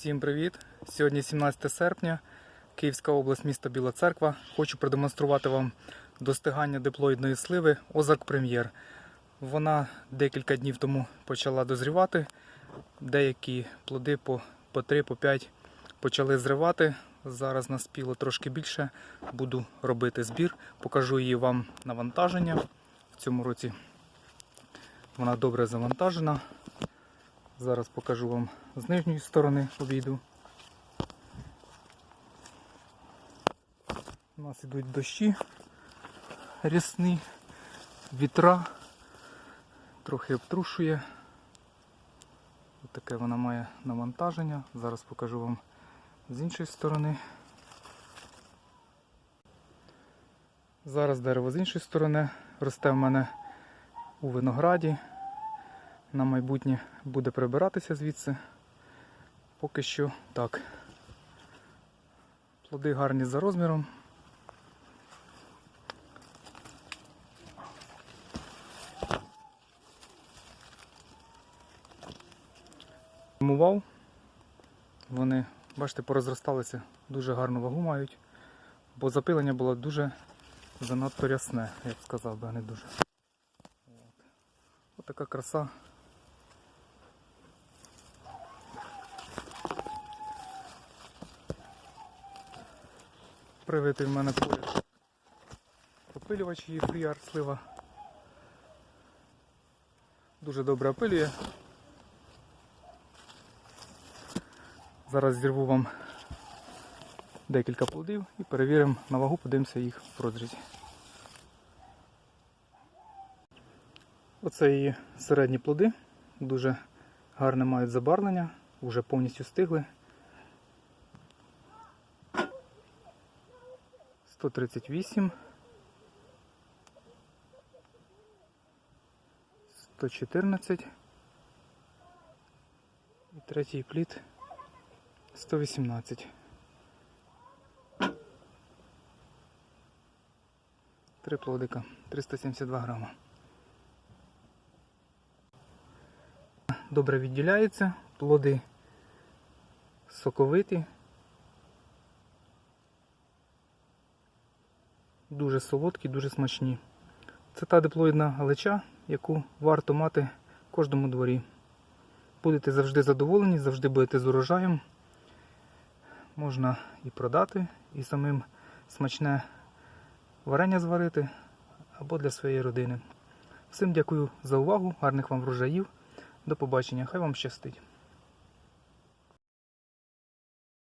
Всім привіт! Сьогодні 17 серпня, Київська область, місто Біла Церква. Хочу продемонструвати вам достигання диплоїдної сливи Озарк Прем'єр. Вона декілька днів тому почала дозрівати. Деякі плоди по, по 3, по 5 почали зривати. Зараз наспіло трошки більше. Буду робити збір. Покажу її вам навантаження. В цьому році вона добре завантажена. Зараз покажу вам з нижньої сторони обійду. У нас йдуть дощі рясні, вітра, трохи обтрушує. Ось таке вона має навантаження. Зараз покажу вам з іншої сторони. Зараз дерево з іншої сторони росте в мене у винограді на майбутнє буде прибиратися звідси. Поки що так. Плоди гарні за розміром. Мував. Вони, бачите, порозросталися, дуже гарну вагу мають, бо запилення було дуже занадто рясне, я б сказав би, а не дуже. Ось така краса. Привитий в мене поряд опилювач її фріар слива. Дуже добре опилює. Зараз зірву вам декілька плодів і перевіримо на вагу, подивимося їх в розрізі. Оце її середні плоди, дуже гарне мають забарвлення, вже повністю стигли. 138, 114 і третій плід 118. Три плодика, 372 грама. Добре відділяється, плоди соковиті. Дуже солодкі, дуже смачні. Це та диплоїдна галича, яку варто мати в кожному дворі. Будете завжди задоволені, завжди будете з урожаєм. Можна і продати, і самим смачне варення зварити або для своєї родини. Всім дякую за увагу, гарних вам врожаїв. До побачення, хай вам щастить.